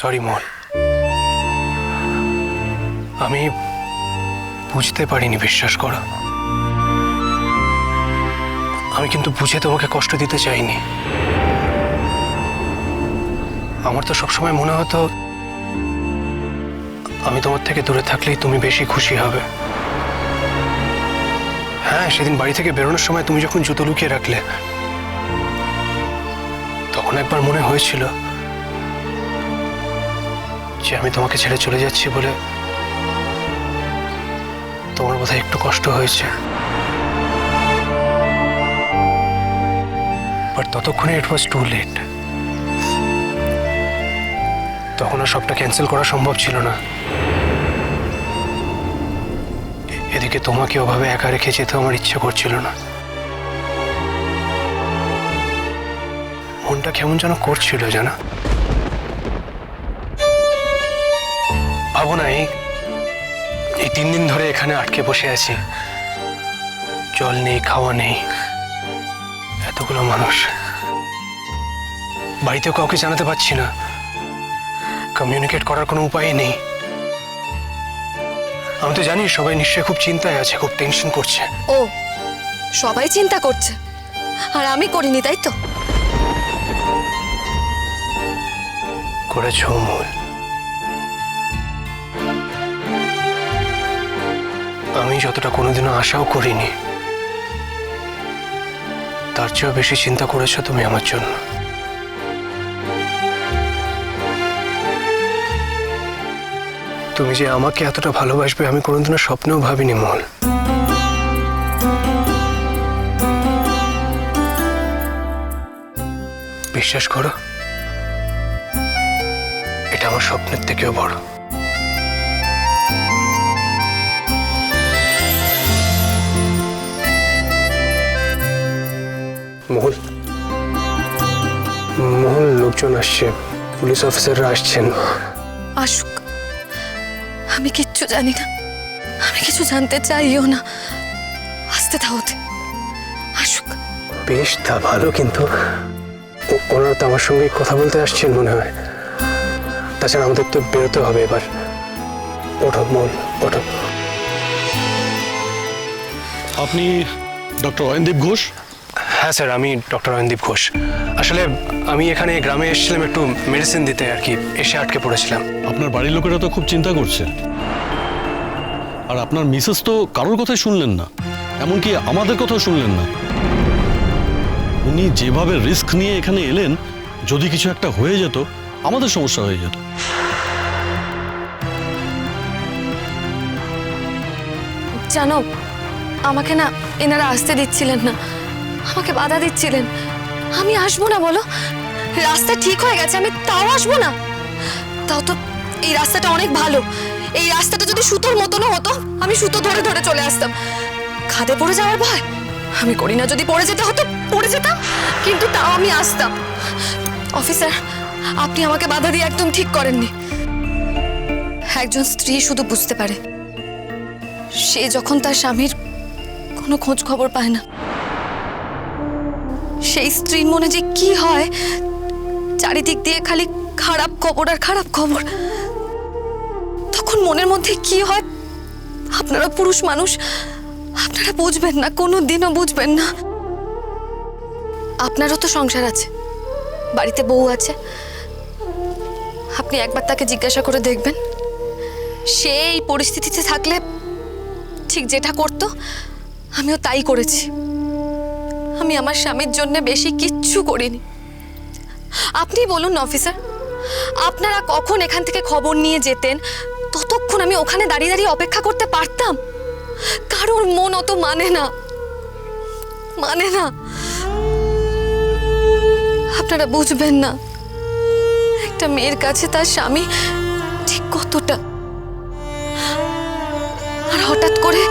Sorry, মন। আমি বুঝতে পারিনি, বিশ্বাস করো। আমি কিন্তু বুঝে তোমাকে কষ্ট দিতে চাইনি। আমার তো সবসময় মনে হতো, আমি তোমার থেকে দূরে থাকলেই তুমি বেশি খুশি হবে। হ্যাঁ সেদিন বাড়ি থেকে বেরোনোর সময় তুমি যখন জুতো লুকিয়ে রাখলে, তখন একবার মনে হয়েছিল যে আমি তোমাকে ছেড়ে চলে যাচ্ছি বলে তোমার বোধহয় একটু কষ্ট হয়েছে। বাট ততক্ষণে ইট ওয়াজ টু লেট তখন আর সবটা ক্যান্সেল করা সম্ভব ছিল না। এদিকে তোমাকে ওভাবে একা রেখে যেতে আমার ইচ্ছে করছিল না। মনটা কেমন যেন করছিল, জানা? ভাবো না এই তিন দিন ধরে এখানে আটকে বসে আছি। জল নেই খাওয়া নেই এতগুলো মানুষ। বাড়িতেও কাউকে জানাতে পারছি না। কমিউনিকেট করার কোনো উপায় নেই। আমি তো জানি সবাই নিশ্চয়ই খুব চিন্তায় আছে খুব টেনশন করছে। ও সবাই চিন্তা করছে। আর আমি করিনি তাই তো? করেছ মূল আমি যতটা কোনোদিনও আশাও করিনি। তার চেয়েও বেশি চিন্তা করেছ তুমি আমার জন্য। তুমি যে আমাকে এতটা ভালোবাসবে, আমি কোনোদিনও স্বপ্নেও ভাবিনি মল বিশ্বাস করো, এটা আমার স্বপ্নের থেকেও বড়। মোহন মোহন লোকজন আসছে পুলিশ অফিসাররা আসছেন। আসুক আমি কিচ্ছু জানি না। আমি কিছু জানতে চাইও না। আসতে দাও আসুক বেশ তা ভালো কিন্তু ওনারা তো আমার সঙ্গে কথা বলতে আসছেন মনে হয়। তাছাড়া আমাদের তো বেরোতে হবে এবার। ওঠো মোহন ওঠো। আপনি ডক্টর অয়নদীপ ঘোষ? হ্যাঁ স্যার আমি ডক্টর অয়নদীপ ঘোষ। আসলে আমি এখানে গ্রামে এসেছিলাম একটু মেডিসিন দিতে আর কি এসে আটকে পড়েছিলাম। আপনার বাড়ির লোকেরা তো খুব চিন্তা করছে। আর আপনার মিসেস তো কারোর কথাই শুনলেন না এমনকি আমাদের কথাও শুনলেন না। উনি যেভাবে রিস্ক নিয়ে এখানে এলেন যদি কিছু একটা হয়ে যেত আমাদের সমস্যা হয়ে যেত। জানো আমাকে না এনারা আসতে দিচ্ছিলেন না। আমাকে বাধা দিচ্ছিলেন। আমি আসব না বলো? রাস্তা ঠিক হয়ে গেছে, আমি তাও আসব না। তাও তো এই রাস্তাটা অনেক ভালো। এই রাস্তাটা যদি সুতোর মতনও হতো, আমি সুতো ধরে ধরে চলে আসতাম। খাদে পড়ে যাওয়ার ভয়? আমি করি না, যদি পড়ে যেতে হতো, পড়ে যেতাম। কিন্তু তাও আমি আসতাম। অফিসার, আপনি আমাকে বাধা দিয়ে একদম ঠিক করেননি। একজন স্ত্রী শুধু বুঝতে পারে। সে যখন তার স্বামীর কোনো খোঁজ খবর পায় না। সেই স্ত্রীর মনে যে কি হয়? চারিদিক দিয়ে খালি খারাপ খবর আর খারাপ খবর। তখন মনের মধ্যে কি হয়? আপনারা পুরুষ মানুষ, আপনারা বুঝবেন না কোনো দিনও বুঝবেন না। আপনারও তো সংসার আছে, বাড়িতে বউ আছে। আপনি একবার তাকে জিজ্ঞাসা করে দেখবেন। সে এই পরিস্থিতিতে থাকলে ঠিক যেটা করতো, আমিও তাই করেছি। আমি আমার স্বামীর জন্য বেশি কিচ্ছু করিনি। আপনি বলুন অফিসার, আপনারা কখন এখান থেকে খবর নিয়ে যেতেন? ততক্ষণ আমি ওখানে দাঁড়িয়ে দাঁড়িয়ে অপেক্ষা করতে পারতাম? কারোর মন অত মানে না। মানে না। আপনারা বুঝবেন না, একটা মেয়ের কাছে তার স্বামী ঠিক কতটা। আর হঠাৎ করে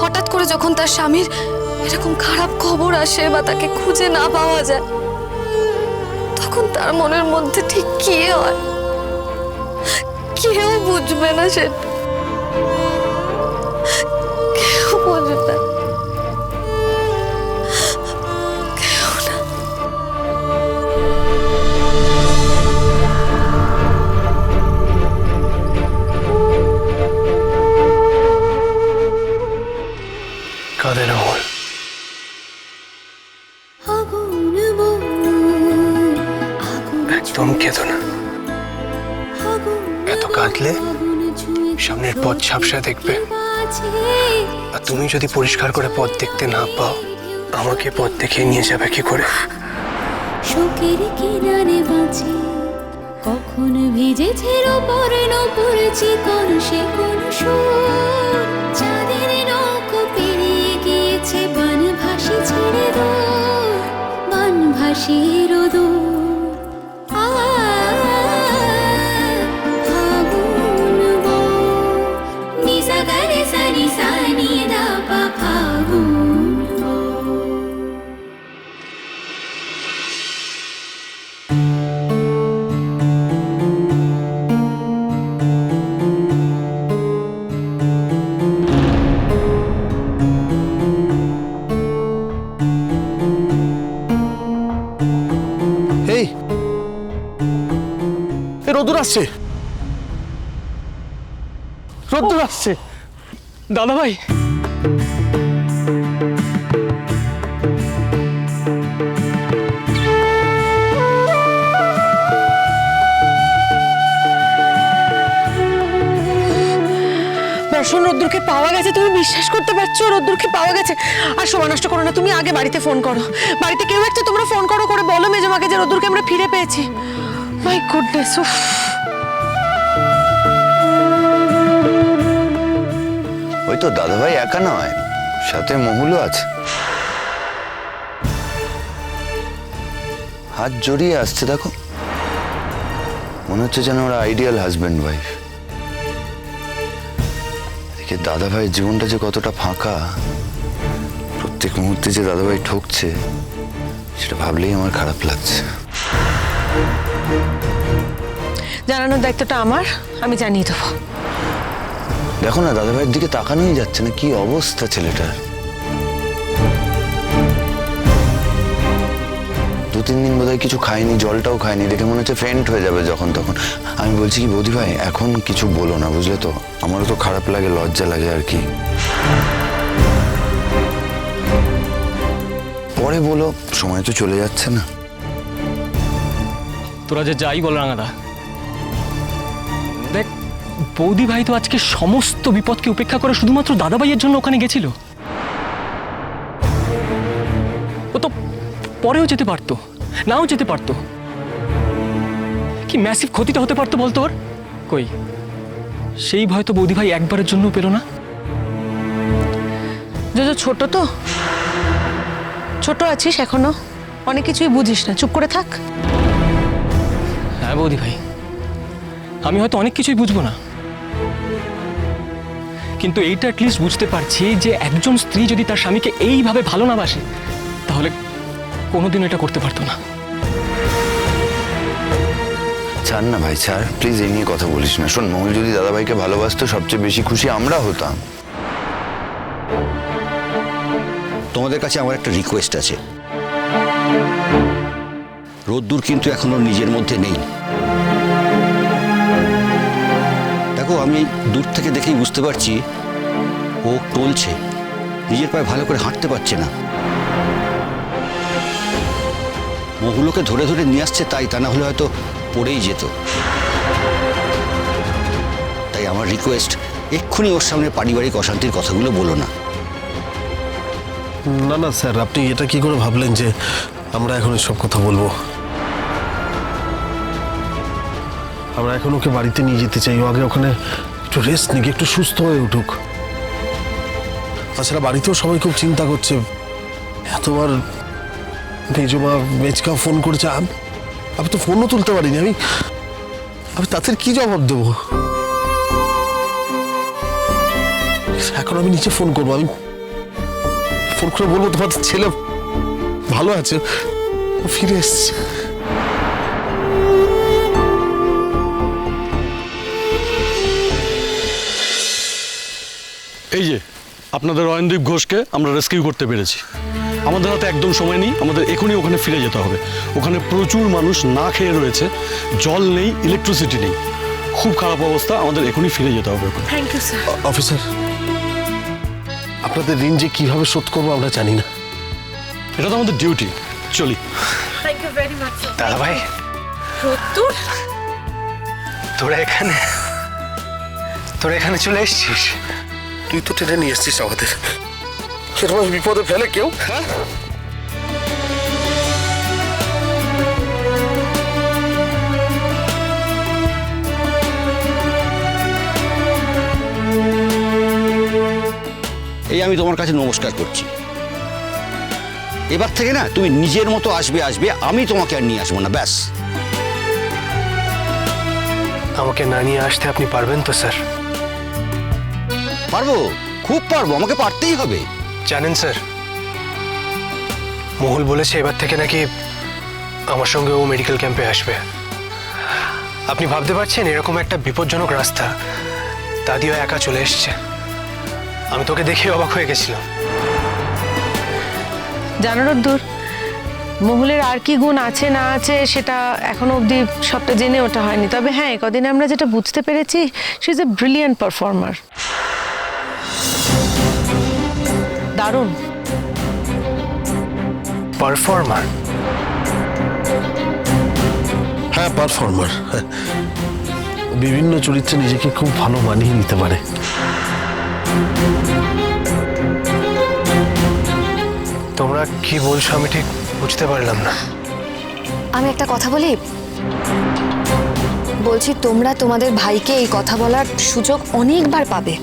হঠাৎ করে যখন তার স্বামীর এরকম খারাপ খবর আসে বা তাকে খুঁজে না পাওয়া যায়, তখন তার মনের মধ্যে ঠিক কি হয়? কেউ বুঝবে না সেটা কেঁদো না। এত কাঁদলে সামনের পথ ঝাপসা দেখবে। আর তুমি যদি পরিষ্কার করে পথ দেখতে না পাও, আমাকে পথ দেখিয়ে নিয়ে যাবে কি করে? শোকের কিনারে বাঁচে, কখন ভিজেছে চিকন সে কোন সুর? চাঁদের নৌকো পেরিয়ে গিয়েছে, বান ভাসি ছেড়ে দো বান ভাসি রোদো এ রোদুর আসছে। রোদুর আসছে। দাদা ভাই বর্ষণ রোদ্দুরকে পাওয়া গেছে, তুমি বিশ্বাস করতে পারছ? রোদ্দুরকে পাওয়া গেছে। আর সময় নষ্ট করো না, তুমি আগে বাড়িতে ফোন করো। বাড়িতে কেউ একটা তোমরা ফোন করো করে বলো মেজমাকে যে রোদ্দুরকে আমরা ফিরে পেয়েছি। মাই গুডনেস উফ ওই তো দাদাভাই একা নয়, সাথে মহুলও আছে। হাত জড়িয়ে আসছে, দেখো। মনে হচ্ছে যেন ওরা আইডিয়াল হাজব্যান্ড ওয়াইফ এদিকে দাদাভাইয়ের জীবনটা যে কতটা ফাঁকা, প্রত্যেক মুহূর্তে যে দাদাভাই ঠকছে, সেটা ভাবলেই আমার খারাপ লাগছে। জানানোর দায়িত্বটা আমার, আমি জানিয়ে দেবো। দেখো না, দাদাভাইয়ের দিকে তাকানোই যাচ্ছে না, কি অবস্থা ছেলেটার? দু তিন দিন বোধহয় কিছু খায়নি, জলটাও খায়নি, দেখে মনে হচ্ছে ফেন্ট হয়ে যাবে যখন তখন। আমি বলছি কি বৌদি ভাই এখন কিছু বলো না, বুঝলে তো? আমারও তো খারাপ লাগে, লজ্জা লাগে আর কি। পরে বলো, সময় তো চলে যাচ্ছে না। তোরা যে যাই বল রাঙাদা। দেখ বৌদি ভাই তো আজকে সমস্ত বিপদকে উপেক্ষা করে শুধুমাত্র দাদাভাইয়ের জন্য ওখানে গেছিল। ও তো পরেও যেতে পারতো, নাও যেতে পারতো। কি ম্যাসিভ ক্ষতিটা হতে পারতো বলতো ওর? কই? সেই ভয় তো বৌদি ভাই একবারের জন্য পেল না। যোজো ছোট তো। ছোট আছিস এখনও? অনেক কিছুই বুঝিস না। চুপ করে থাক। হ্যাঁ বৌদি ভাই। আমি হয়তো অনেক কিছুই বুঝব না। কিন্তু এইটা অ্যাটলিস্ট বুঝতে পারছি যে একজন স্ত্রী যদি তার স্বামীকে এইভাবে ভালো না বাসে, তাহলে কোনোদিন এটা করতে পারতো না। ছাড় না ভাই, ছাড়। প্লিজ এই নিয়ে কথা বলিস না। শোন মহুল যদি দাদাভাইকে ভালোবাসতো, সবচেয়ে বেশি খুশি আমরা হতাম। তোমাদের কাছে আমার একটা রিকোয়েস্ট আছে। রোদ্দুর কিন্তু এখন ওর নিজের মধ্যে নেই। দেখো, আমি দূর থেকে দেখেই বুঝতে পারছি, ও টলছে। নিজের পায়ে ভালো করে হাঁটতে পারছে না। মহুলোকে ধরে ধরে নিয়ে আসছে তাই, তা না হলে হয়তো পড়েই যেত। তাই আমার রিকোয়েস্ট এক্ষুনি ওর সামনে পারিবারিক অশান্তির কথাগুলো বলো না। না না, স্যার, আপনি এটা কি করে ভাবলেন যে আমরা এখন সব কথা বলব? আমরা এখন ওকে বাড়িতে নিয়ে যেতে চাই। ও আগে ওখানে একটু রেস্ট নিক, একটু সুস্থ হয়ে উঠুক। তাছাড়া বাড়িতেও সবাই খুব চিন্তা করছে। এতবার মেজমা মেজকা ফোন করেছে। আম- তো ফোনও তুলতে পারিনি। আমি আমি তাদের কি জবাব দেবো? এখন আমি নিচে ফোন করব। আমি ফোন করে বলব তোমাদের ছেলে ভালো আছে। ফিরে এসছে। এই যে আপনাদের অয়নদীপ ঘোষকে আমরা রেস্কিউ করতে পেরেছি। আমাদের হাতে একদম সময় নেই আমাদের এখনই ওখানে ফিরে যেতে হবে। ওখানে প্রচুর মানুষ না খেয়ে রয়েছে জল নেই ইলেকট্রিসিটি নেই। খুব খারাপ অবস্থা আমাদের এখনই ফিরে যেতে হবে থ্যাংক ইউ স্যার অফিসার আপনাদের ঋণ যে কীভাবে শোধ করব আমরা জানি না। এটা তো আমাদের ডিউটি চলি। দাদা ভাই। তোরা এখানে তোরা এখানে চলে এসেছিস? তুই তো টেনে নিয়ে এসছিস আমাদের। সেরকম বিপদে ফেলে কেউ? হ্যাঁ? এই আমি তোমার কাছে নমস্কার করছি। এবার থেকে না তুমি নিজের মতো আসবে আসবে আমি তোমাকে আর নিয়ে আসব না ব্যাস। আমাকে না নিয়ে আসতে আপনি পারবেন তো স্যার? পারব? খুব পারব আমাকে পারতেই হবে। জানেন স্যার মহুল বলেছে এবার থেকে নাকি আমার সঙ্গে ও মেডিকেল ক্যাম্পে আসবে। আপনি ভাবতে পারছেন এরকম একটা বিপজ্জনক রাস্তা দাদিও একা চলে এসছে। আমি তোকে দেখে অবাক হয়ে গেছিলাম। জানো রোদ্দুর মহুলের আর কি গুণ আছে না আছে সেটা এখনও অবধি সবটা জেনে ওঠা হয়নি। তবে হ্যাঁ কদিন আমরা যেটা বুঝতে পেরেছি she is a brilliant performer দারুণ। পারফর্মার হ্যাঁ পারফর্মার বিভিন্ন চরিত্রে নিজেকে খুব ভালো মানিয়ে নিতে পারে। তোমরা কি বলছো আমি ঠিক বুঝতে পারলাম না। আমি একটা কথা বলি? বলছি তোমরা তোমাদের ভাইকে এই কথা বলার সুযোগ অনেকবার পাবে।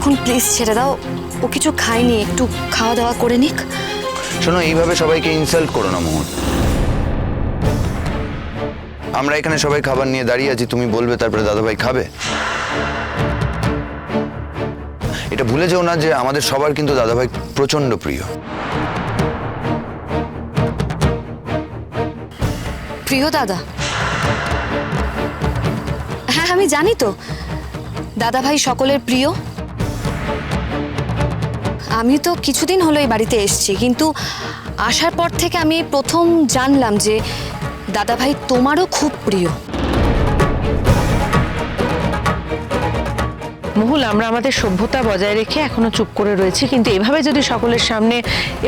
এখন প্লিজ ছেড়ে দাও। ও কিছু খায়নি একটু খাওয়া দাওয়া করে নিক। শোনো এইভাবে সবাইকে ইনসাল্ট করো না মোহন। আমরা এখানে সবাই খাবার নিয়ে দাঁড়িয়ে আছি তুমি বলবে তারপরে দাদাভাই খাবে? এটা ভুলে যেও না যে আমাদের সবার কিন্তু দাদাভাই প্রচণ্ড প্রিয়। প্রিয় দাদা। হ্যাঁ আমি জানি তো। দাদা ভাই সকলের প্রিয়। আমি তো কিছুদিন হলো এই বাড়িতে এসেছি কিন্তু আসার পর থেকে আমি প্রথম জানলাম যে দাদা ভাই তোমারও খুব প্রিয়। মহুল আমরা আমাদের সভ্যতা বজায় রেখে এখনও চুপ করে রয়েছি কিন্তু এভাবে যদি সকলের সামনে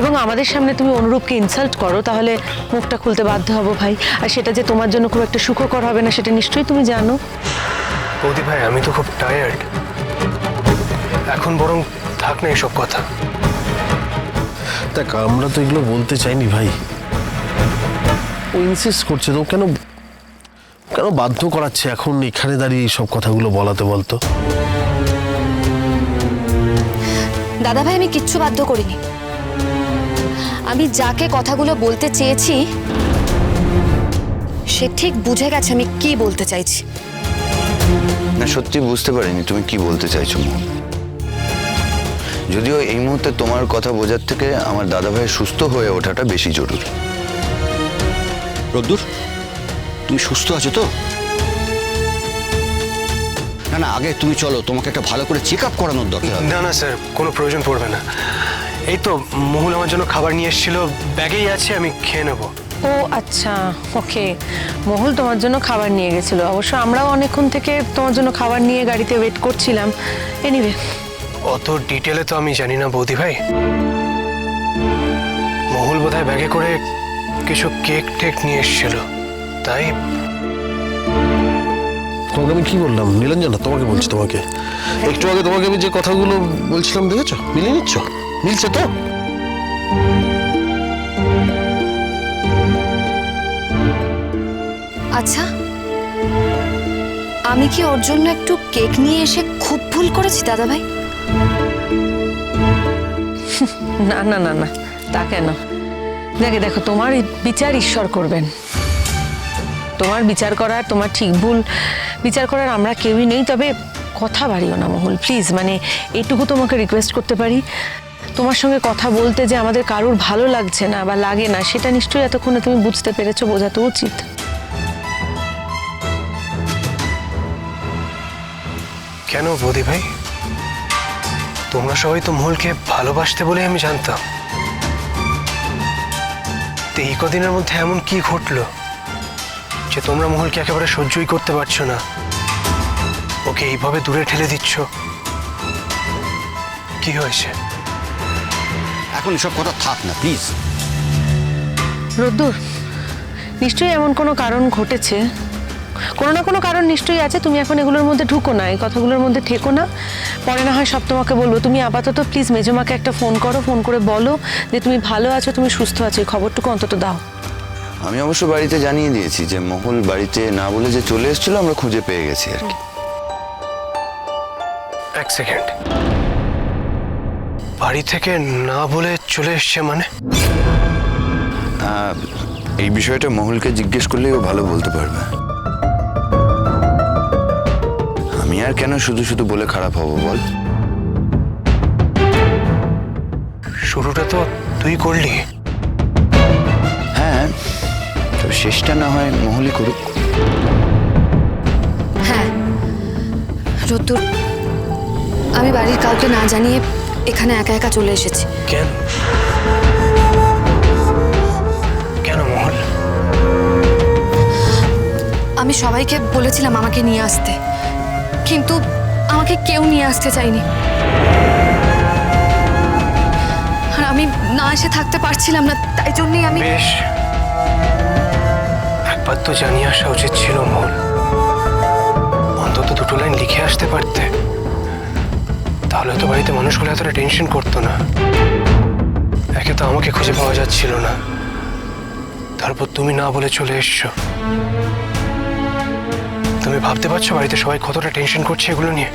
এবং আমাদের সামনে তুমি অনুরূপকে ইনসাল্ট করো তাহলে মুখটা খুলতে বাধ্য হব ভাই। আর সেটা যে তোমার জন্য খুব একটা সুখকর হবে না সেটা নিশ্চয়ই তুমি জানো। বৌদি ভাই আমি তো খুব টায়ার্ড এখন বরং থাক না এসব কথা। দেখ আমরা তো এগুলো বলতে চাইনি ভাই। ও ইনসিস্ট করছে তো কেন কেন বাধ্য করাচ্ছে এখন এখানে দাঁড়িয়ে সব কথাগুলো বলাতে বলতো? দাদা ভাই আমি কিচ্ছু বাধ্য করিনি। আমি যাকে কথাগুলো বলতে চেয়েছি সে ঠিক বুঝে গেছে আমি কি বলতে চাইছি। না সত্যি বুঝতে পারিনি তুমি কি বলতে চাইছো মোহন যদিও এই মুহূর্তে তোমার কথা বোঝার থেকে আমার দাদা দাদাভাই সুস্থ হয়ে ওঠাটা বেশি জরুরি। রদ্দুর তুমি সুস্থ আছো তো? না না আগে তুমি চলো তোমাকে একটা ভালো করে চেক আপ করানোর দরকার। না না স্যার কোনো প্রয়োজন পড়বে না। এই তো মহুল আমার জন্য খাবার নিয়ে এসেছিল ব্যাগেই আছে আমি খেয়ে নেব। ও আচ্ছা ওকে। মহুল তোমার জন্য খাবার নিয়ে গেছিল অবশ্য আমরাও অনেকক্ষণ থেকে তোমার জন্য খাবার নিয়ে গাড়িতে ওয়েট করছিলাম। এনিওয়ে অত ডিটেলে তো আমি জানি না বৌদি ভাই। মহুল বোধহয় ব্যাগে করে কিছু কেক টেক নিয়ে এসেছিল। তাই তোমাকে আমি কি বললাম? নীলাঞ্জনা তোমাকে বলছি তোমাকে। একটু আগে তোমাকে আমি যে কথাগুলো বলছিলাম দেখেছ? মিলিয়ে নিচ্ছ? মিলছে তো? আচ্ছা আমি কি ওর জন্য একটু কেক নিয়ে এসে খুব ভুল করেছি দাদা ভাই না না না না, তা কেন? দেখে দেখো তোমার বিচার ঈশ্বর করবেন। তোমার বিচার করার তোমার ঠিক ভুল বিচার করার আমরা কেউই নেই, তবে কথা বাড়িও না মহুল প্লিজ মানে এটুকু তোমাকে রিকোয়েস্ট করতে পারি। তোমার সঙ্গে কথা বলতে যে আমাদের কারোর ভালো লাগছে না বা লাগে না, সেটা নিশ্চয়ই এতক্ষণে তুমি বুঝতে পেরেছ, বোঝাতে উচিত। কেন বৌদি ভাই? তোমরা সবাই তো মহুলকে ভালোবাসতে বলে আমি জানতাম। তো এই কদিনের মধ্যে এমন কি ঘটলো যে তোমরা মহুলকে একেবারে সহ্যই করতে পারছ না? ওকে এইভাবে দূরে ঠেলে দিচ্ছ? কি হয়েছে? এখন এসব কথা থাক না প্লিজ রোদ্দুর নিশ্চয়ই এমন কোনো কারণ ঘটেছে? কোনো না কোনো কারণ নিশ্চয়ই আছে তুমি এখন এগুলোর মধ্যে ঢুকো না এই কথাগুলোর মধ্যে ঠেকো না। পরে না হয় সব তোমাকে বলব। তুমি আপাতত প্লিজ মেজমাকে একটা ফোন করো ফোন করে বলো যে তুমি ভালো আছো তুমি সুস্থ আছো এই খবরটুকু অন্তত দাও। আমি অবশ্য বাড়িতে জানিয়ে দিয়েছি যে মহল বাড়িতে না বলে যে চলে এসেছিল আমরা খুঁজে পেয়ে গেছি আর কি। এক সেকেন্ড বাড়ি থেকে না বলে চলে এসছে মানে? এই বিষয়টা মহলকে জিজ্ঞেস করলেই ও ভালো বলতে পারবে। আর কেন শুধু শুধু বলে খারাপ হব বল? শুরুটা তো তুই করলি। হ্যাঁ তবে শেষটা না হয় মহলই করুক। হ্যাঁ রোদ্দুর আমি বাড়ির কাউকে না জানিয়ে এখানে একা একা চলে এসেছি। কেন? কেন মহল? আমি সবাইকে বলেছিলাম আমাকে নিয়ে আসতে। কিন্তু আমাকে কেউ নিয়ে আসতে চায়নি। আর আমি না এসে থাকতে পারছিলাম না, তাই জন্যই আমি বেশ। একবার তো জানিয়ে আসা উচিত ছিল মহল অন্তত দুটো লাইন লিখে আসতে পারতে। তাহলে তো বাড়িতে মানুষগুলো এতটা টেনশন করতো না। একে তো আমাকে খুঁজে পাওয়া যাচ্ছিল না। তারপর তুমি না বলে চলে এসছো। তুমি ভাবতে পারছ বাড়িতে সবাই কতটা টেনশন করছে এগুলো নিয়ে?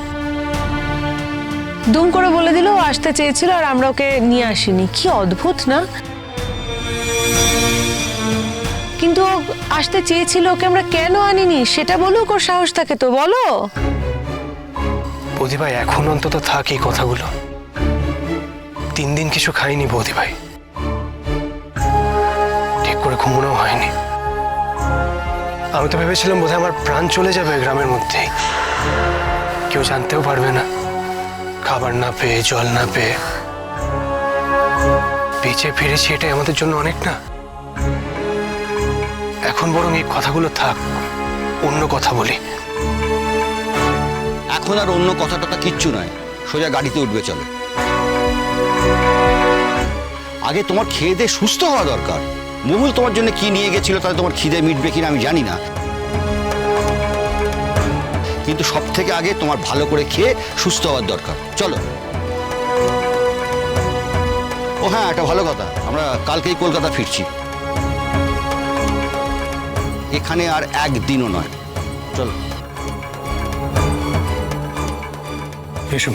দুম করে বলে দিল আসতে চেয়েছিল আর আমরা ওকে নিয়ে আসিনি। কি অদ্ভুত না? কিন্তু আসতে চেয়েছিল ওকে আমরা কেন আনিনি? সেটা বলুক ওর সাহস থাকে তো বলো। বৌদি ভাই এখন অন্তত থাক এই কথাগুলো। তিন দিন কিছু খাইনি বৌদি ভাই। ঠিক করে ঘুমোনো হয়নি। আমি তো ভেবেছিলাম বোধহয় আমার প্রাণ চলে যাবে গ্রামের মধ্যেই। কেউ জানতেও পারবে না। খাবার না পেয়ে, জল না পেয়ে। বেঁচে ফিরেছি এটাই আমাদের জন্য অনেক না? এখন বরং এই কথাগুলো থাক, অন্য কথা বলি। এখন আর অন্য কথা টথা কিচ্ছু নয়। সোজা গাড়িতে উঠবে, চলো। আগে তোমার খেয়ে দিয়ে সুস্থ হওয়া দরকার। মহুল তোমার জন্য কি নিয়ে গেছিল তাহলে তোমার খিদে মিটবে কিনা আমি জানি না। থেকে আগে তোমার ভালো করে খেয়ে সুস্থ হওয়ার দরকার। চলো। ও হ্যাঁ একটা ভালো কথা। আমরা কালকেই কলকাতা ফিরছি। এখানে আর একদিনও নয়। চলো। এসো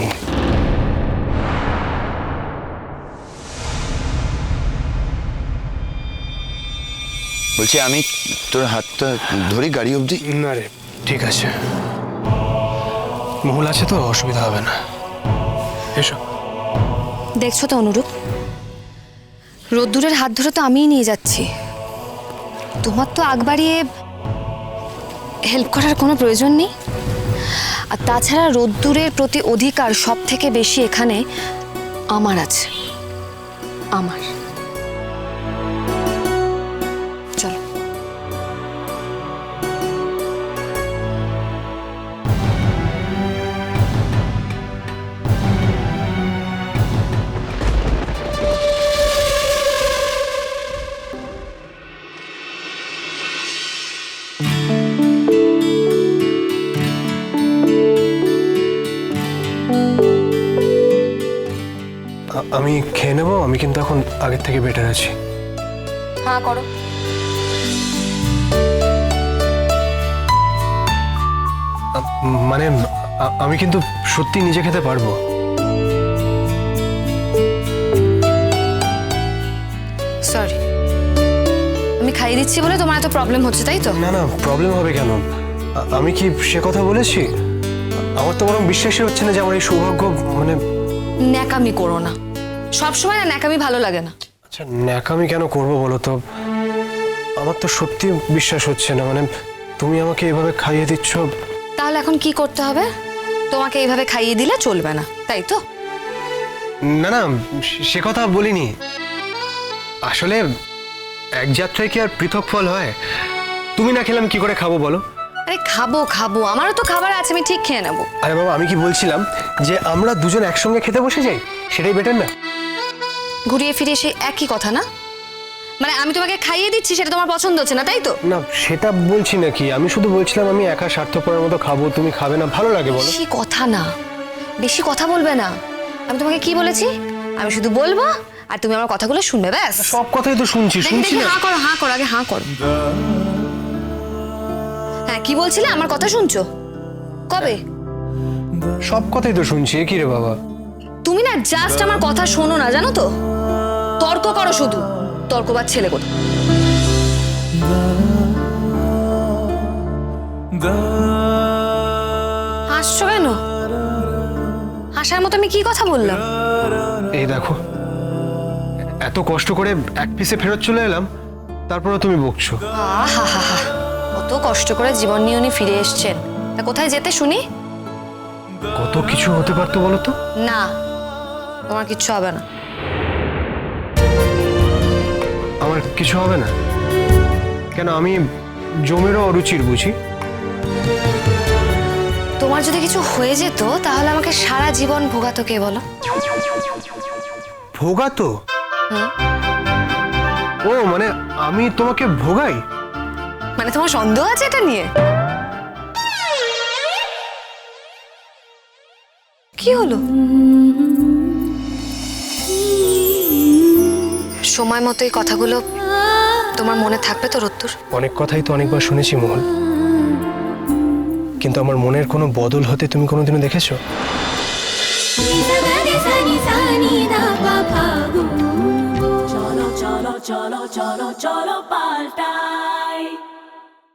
বলছি আমি তোর হাতটা ধরি গাড়ি অবধি? না রে ঠিক আছে। মহুল আছে তো, অসুবিধা হবে না। এসো। দেখছ তো, অনুরূপ? রোদ্দুরের হাত ধরে তো আমিই নিয়ে যাচ্ছি। তোমার তো আগ বাড়িয়ে হেল্প করার কোনো প্রয়োজন নেই? আর তাছাড়া রোদ্দুরের প্রতি অধিকার সব থেকে বেশি এখানে আমার আছে। আমার। আমি খেয়ে নেব? আমি কিন্তু এখন আগের থেকে বেটার আছি। হ্যাঁ করো। মানে আমি কিন্তু সত্যি নিজে খেতে পারব। সরি আমি খাইয়ে দিচ্ছি বলে তোমার এত প্রবলেম হচ্ছে তাই তো? না না প্রবলেম হবে কেন? আমি কি সে কথা বলেছি? আমার তো বরং বিশ্বাসই হচ্ছে না যে আমার এই সৌভাগ্য মানে ন্যাকামি করো না। সবসময় না ন্যাকামি ভালো লাগে না। আচ্ছা ন্যাকামি কেন করব বলো তো? আমার তো সত্যি বিশ্বাস হচ্ছে না মানে তুমি আমাকে এভাবে খাইয়ে দিচ্ছ। তাহলে এখন কি করতে হবে? তোমাকে এইভাবে খাইয়ে দিলে চলবে না তাই তো? না না সে- সে কথা বলিনি। আসলে এক যাত্রায় কি আর পৃথক ফল হয়? তুমি না খেলে আমি কি করে খাব বলো? আরে খাব খাব আমারও তো খাবার আছে আমি ঠিক খেয়ে নেব। আরে বাবা আমি কি বলছিলাম যে আমরা দুজন একসঙ্গে খেতে বসে যাই? সেটাই বেটার না? ঘুরিয়ে ফিরিয়ে সেই একই কথা না? মানে আমি তোমাকে খাইয়ে দিচ্ছি সেটা তোমার পছন্দ হচ্ছে না তাই তো? না সেটা বলছি নাকি? আমি শুধু বলছিলাম আমি একা স্বার্থপরের মতো খাব তুমি খাবে না ভালো লাগে বলো। বেশি কথা না বেশি কথা বলবে না। আমি তোমাকে কি বলেছি? আমি শুধু বলব আর তুমি আমার কথাগুলো শুনবে ব্যাস। সব কথাই তো শুনছি শুনছি না হাঁ করো হ্যাঁ করো আগে হাঁ করো। হ্যাঁ কি বলছিলে? আমার কথা শুনছো? কবে? সব কথাই তো শুনছি কি রে বাবা? তুমি না জাস্ট আমার কথা শোনো না জানো তো? তর্ক করো শুধু। তর্কবার ছেলে কোথা হাসছো কেন? হাসার মতো আমি কি কথা বললাম? এই দেখো এত কষ্ট করে এক পিসে ফেরত চলে এলাম তারপরে তুমি বকছো। কত কষ্ট করে জীবন নিয়ে উনি ফিরে এসছেন। তা কোথায় যেতে শুনি? কত কিছু হতে পারতো বলো তো? না তোমার কিচ্ছু হবে না। কিছু হবে না। কেন আমি জমিরও অরুচির বুঝি। তোমার যদি কিছু হয়ে যেত তাহলে আমাকে সারা জীবন ভোগাতো কে বলো? ভোগাতো ও মানে আমি তোমাকে ভোগাই? মানে তোমার সন্দেহ আছে এটা নিয়ে? কি হলো? সময় মতো এই কথাগুলো তোমার মনে থাকবে তো রত্তুর? অনেক কথাই তো অনেকবার শুনেছি মোহন। কিন্তু আমার মনের কোনো বদল হতে তুমি কোনোদিনও দেখেছ? চলো চলো চলো চলো চলো পাল্টাই